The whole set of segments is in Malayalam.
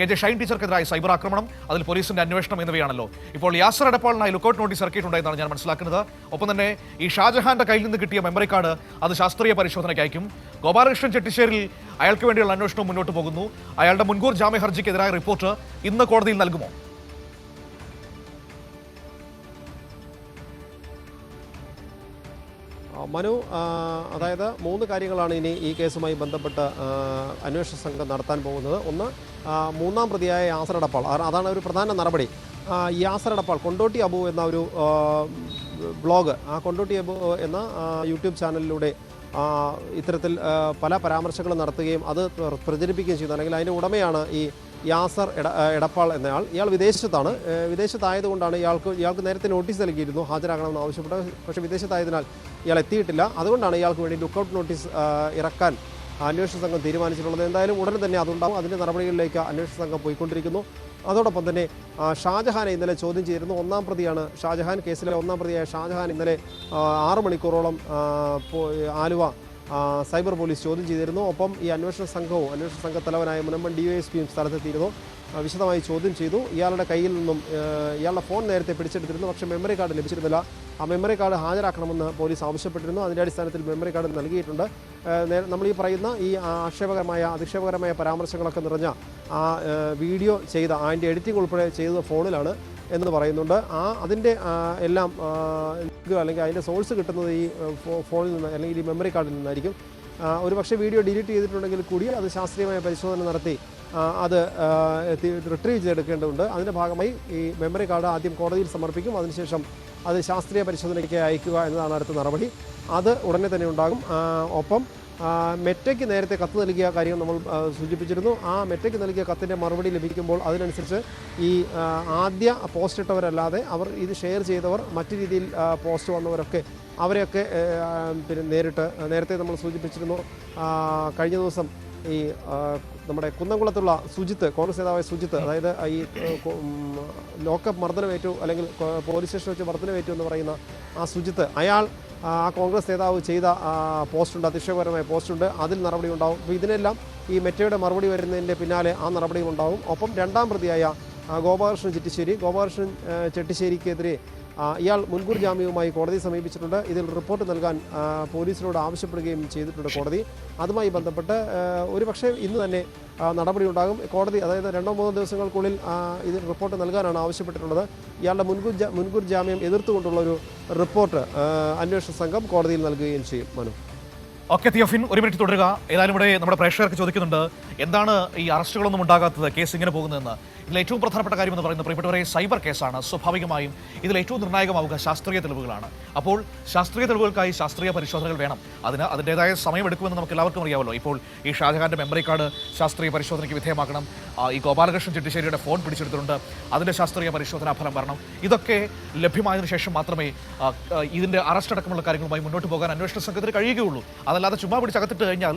കെ ജെ ഷൈൻ ടീച്ചർക്കെതിരായ സൈബർ ആക്രമണം അതിൽ പോലീസിന്റെ അന്വേഷണം എന്നിവയാണല്ലോ. ഇപ്പോൾ യാസർ എടപ്പാളിനായി ലുക്കൌട്ട് നോട്ടീസ് ഇറക്കിയിട്ടുണ്ടെന്നാണ് ഞാൻ മനസ്സിലാക്കുന്നത്. ഒപ്പം തന്നെ ഈ ഷാജഹാന്റെ കയ്യിൽ നിന്ന് കിട്ടിയ മെമ്മറി കാർഡ് അത് ശാസ്ത്രീയ പരിശോധനയ്ക്ക് അയക്കും. ഗോപാലകൃഷ്ണൻ ചെട്ടിശ്ശേരിൽ അയാൾക്ക് വേണ്ടിയുള്ള അന്വേഷണം മുന്നോട്ട് പോകുന്നു. അയാളുടെ മുൻകൂർ ജാമ്യ ഹർജിക്കെതിരായ റിപ്പോർട്ട് ഇന്ന് കോടതിയിൽ നൽകുമോ? മനു അതായത് മൂന്ന് കാര്യങ്ങളാണ് ഇനി ഈ കേസുമായി ബന്ധപ്പെട്ട് അന്വേഷണ സംഘം നടത്താൻ പോകുന്നത്. ഒന്ന് മൂന്നാം പ്രതിയായ യാസർ അടപ്പാൾ. അതാണ് ഒരു പ്രധാന നടപടി. യാസറടപ്പാൾ കൊണ്ടോട്ടി അബു എന്ന ഒരു ബ്ലോഗ് ആ കൊണ്ടോട്ടി അബു എന്ന യൂട്യൂബ് ചാനലിലൂടെ ഇത്തരത്തിൽ പല പരാമർശങ്ങളും നടത്തുകയും അത് പ്ര- പ്രചരിപ്പിക്കുകയും ചെയ്യുന്നു അല്ലെങ്കിൽ അതിന്റെ ഉടമയാണ് ഈ യാസർ എട എടപ്പാൾ എന്നയാൾ. ഇയാൾ വിദേശത്താണ്. വിദേശത്തായതുകൊണ്ടാണ് ഇയാൾക്ക് ഇയാൾക്ക് നേരത്തെ നോട്ടീസ് നൽകിയിരുന്നു. ഹാജരാകണമെന്ന് ആവശ്യപ്പെട്ട്. പക്ഷേ വിദേശത്തായതിനാൽ ഇയാൾ എത്തിയിട്ടില്ല. അതുകൊണ്ടാണ് ഇയാൾക്ക് വേണ്ടി ലുക്കൌട്ട് നോട്ടീസ് ഇറക്കാൻ അന്വേഷണ സംഘം തീരുമാനിച്ചിട്ടുള്ളത്. എന്തായാലും ഉടനെ തന്നെ അതുണ്ടാവും. അതിന്റെ നടപടികളിലേക്ക് അന്വേഷണ സംഘം പോയിക്കൊണ്ടിരിക്കുന്നു. അതോടൊപ്പം തന്നെ ഷാജഹാനെ ഇന്നലെ ചോദ്യം ചെയ്തിരുന്നു. ഒന്നാം പ്രതിയാണ് ഷാജഹാൻ. കേസിലെ ഒന്നാം പ്രതിയായ ഷാജഹാൻ ഇന്നലെ ആറ് മണിക്കൂറോളം ആലുവ സൈബർ പോലീസ് ചോദ്യം ചെയ്തിരുന്നു. ഒപ്പം ഈ അന്വേഷണ സംഘവും അന്വേഷണ സംഘ തലവനായ മുനമ്പൻ ഡി എസ് പിയും സ്ഥലത്തെത്തിയിരുന്നു. വിശദമായി ചോദ്യം ചെയ്തു. ഇയാളുടെ കയ്യിൽ നിന്നും ഇയാളുടെ ഫോൺ നേരത്തെ പിടിച്ചെടുത്തിരുന്നു. പക്ഷേ മെമ്മറി കാർഡ് ലഭിച്ചിരുന്നില്ല. ആ മെമ്മറി കാർഡ് ഹാജരാക്കണമെന്ന് പോലീസ് ആവശ്യപ്പെട്ടിരുന്നു. അതിന്റെ അടിസ്ഥാനത്തിൽ മെമ്മറി കാർഡ് നൽകിയിട്ടുണ്ട്. നമ്മൾ ഈ പറയുന്ന ഈ ആക്ഷേപകരമായ അധിക്ഷേപകരമായ പരാമർശങ്ങളൊക്കെ നിറഞ്ഞ ആ, വീഡിയോ ചെയ്ത അതിന്റെ എഡിറ്റിംഗ് ഉൾപ്പെടെ ചെയ്തത് ഫോണിലാണ് എന്ന് പറയുന്നുണ്ട്. ആ അതിന്റെ എല്ലാം ലിങ്ക് അല്ലെങ്കിൽ അതിന്റെ സോഴ്സ് കിട്ടുന്നത് ഈ ഫോണിൽ നിന്ന് അല്ലെങ്കിൽ ഈ മെമ്മറി കാർഡിൽ നിന്നായിരിക്കും. ഒരു പക്ഷേ വീഡിയോ ഡിലീറ്റ് ചെയ്തിട്ടുണ്ടെങ്കിൽ കൂടി അത് ശാസ്ത്രീയമായ പരിശോധന നടത്തി അത് റിട്രീവ് ചെയ്തെടുക്കേണ്ടതുണ്ട്. അതിന്റെ ഭാഗമായി ഈ മെമ്മറി കാർഡ് ആദ്യം കോടതിയിൽ സമർപ്പിക്കും. അതിനുശേഷം അത് ശാസ്ത്രീയ പരിശോധനയ്ക്ക് അയക്കുക എന്നതാണ് അടുത്ത നടപടി. അത് ഉടനെ തന്നെ ഉണ്ടാകും. ഒപ്പം മെറ്റയ്ക്ക് നേരത്തെ കത്ത് നൽകിയ കാര്യം നമ്മൾ സൂചിപ്പിച്ചിരുന്നു. ആ മെറ്റയ്ക്ക് നൽകിയ കത്തിന്റെ മറുപടി ലഭിക്കുമ്പോൾ അതിനനുസരിച്ച് ഈ ആദ്യ പോസ്റ്റ് ഇട്ടവരല്ലാതെ അവർ ഇത് ഷെയർ ചെയ്തവർ മറ്റു രീതിയിൽ പോസ്റ്റ് വന്നവരൊക്കെ അവരെയൊക്കെ പിന്നെ നേരിട്ട് നേരത്തെ നമ്മൾ സൂചിപ്പിച്ചിരുന്നു. കഴിഞ്ഞ ദിവസം ഈ നമ്മുടെ കുന്നംകുളത്തുള്ള സുജിത്ത് കോൺഗ്രസ് നേതാവായ സുജിത്ത് അതായത് ഈ ലോക്കപ്പ് മർദ്ദനമേറ്റു അല്ലെങ്കിൽ പോലീസ് സ്റ്റേഷൻ വെച്ച് മർദ്ദനമേറ്റു എന്ന് പറയുന്ന ആ സുജിത്ത് അയാൾ ആ കോൺഗ്രസ് നേതാവ് ചെയ്ത പോസ്റ്റുണ്ട് അതിശയപരമായ പോസ്റ്റുണ്ട്. അതിൽ നടപടി ഉണ്ടാവും അപ്പോൾ ഇതിനെല്ലാം ഈ മെറ്റയുടെ മറുപടി വരുന്നതിന്റെ പിന്നാലെ ആ നടപടിയും ഉണ്ടാവും. ഒപ്പം രണ്ടാം പ്രതിയായ ഗോപാകൃഷ്ണൻ ചെട്ടിശ്ശേരി ഗോപാലകൃഷ്ണൻ ചെട്ടിശ്ശേരിക്കെതിരെ ഇയാൾ മുൻകൂർ ജാമ്യവുമായി കോടതിയെ സമീപിച്ചിട്ടുണ്ട്. ഇതിൽ റിപ്പോർട്ട് നൽകാൻ പോലീസിനോട് ആവശ്യപ്പെടുകയും ചെയ്തിട്ടുണ്ട് കോടതി. അതുമായി ബന്ധപ്പെട്ട് ഒരു ഒരുപക്ഷെ ഇന്ന് തന്നെ നടപടി ഉണ്ടാകും കോടതി അതായത് രണ്ടോ മൂന്നോ ദിവസങ്ങൾക്കുള്ളിൽ ഇതിൽ റിപ്പോർട്ട് നൽകാനാണ് ആവശ്യപ്പെട്ടിട്ടുള്ളത്. ഇയാളുടെ മുൻകൂർ മുൻകൂർ ജാമ്യം എതിർത്തുകൊണ്ടുള്ള ഒരു റിപ്പോർട്ട് അന്വേഷണ സംഘം കോടതിയിൽ നൽകുകയും ചെയ്യും മനു. ഓക്കെ തിയോഫിൻ ഒരു മിനിറ്റ് തുടരുക. ഏതായാലും ഇവിടെ നമ്മുടെ പ്രേക്ഷകർക്ക് ചോദിക്കുന്നുണ്ട് എന്താണ് ഈ അറസ്റ്റുകളൊന്നും ഉണ്ടാകാത്തത് കേസ് ഇങ്ങനെ പോകുന്നതെന്ന്? ഇതിൽ ഏറ്റവും പ്രധാനപ്പെട്ട കാര്യം എന്ന് പറയുന്നത് പ്രിയപ്പെട്ടവരെ സൈബർ കേസാണ്. സ്വാഭാവികമായും ഇതിൽ ഏറ്റവും നിർണായകമാവുക ശാസ്ത്രീയ തെളിവുകളാണ്. അപ്പോൾ ശാസ്ത്രീയ തെളിവുകൾക്കായി ശാസ്ത്രീയ പരിശോധനകൾ വേണം. അതിന് അതിന്റെതായ സമയമെടുക്കുമെന്ന് നമുക്ക് എല്ലാവർക്കും അറിയാമല്ലോ. ഇപ്പോൾ ഈ ഷാജഹാന്റെ മെമ്മറി കാർഡ് ശാസ്ത്രീയ പരിശോധനയ്ക്ക് വിധേയമാക്കണം. ഈ ഗോപാലകൃഷ്ണൻ ചെട്ടിശ്ശേരിയുടെ ഫോൺ പിടിച്ചെടുത്തിട്ടുണ്ട്. അതിന്റെ ശാസ്ത്രീയ പരിശോധനാ ഫലം വരണം. ഇതൊക്കെ ലഭ്യമായതിനു ശേഷം മാത്രമേ ഇതിന്റെ അറസ്റ്റ് അടക്കമുള്ള കാര്യങ്ങളുമായി മുന്നോട്ട് പോകാൻ അന്വേഷണ സംഘത്തിന് കഴിയുകയുള്ളൂ. അതല്ലാതെ ചുമ്മാ പിടിച്ച് അകത്തിട്ട് കഴിഞ്ഞാൽ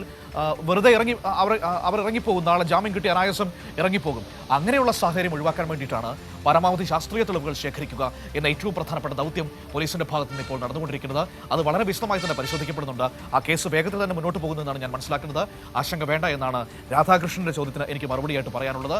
വെറുതെ ഇറങ്ങി അവർ അവർ ഇറങ്ങിപ്പോകും. നാളെ ജാമ്യം കിട്ടി അനായാസം ഇറങ്ങിപ്പോകും. അങ്ങനെയുള്ള സാഹചര്യം ഒഴിവാക്കാൻ വേണ്ടിയിട്ടാണ് പരമാവധി ശാസ്ത്രീയ തെളിവുകൾ ശേഖരിക്കുക എന്ന ഏറ്റവും പ്രധാനപ്പെട്ട ദൗത്യം പോലീസിന്റെ ഭാഗത്ത് നിന്ന് ഇപ്പോൾ നടന്നുകൊണ്ടിരിക്കുന്നത്. അത് വളരെ വിശദമായി തന്നെ പരിശോധിക്കപ്പെടുന്നുണ്ട്. ആ കേസ് വേഗത്തിൽ തന്നെ മുന്നോട്ട് പോകുന്നതെന്നാണ് ഞാൻ മനസ്സിലാക്കുന്നത്. ആശങ്ക വേണ്ട എന്നാണ് രാധാകൃഷ്ണന്റെ ചോദ്യത്തിന് എനിക്ക് മറുപടിയായിട്ട് പറയാനുള്ളത്.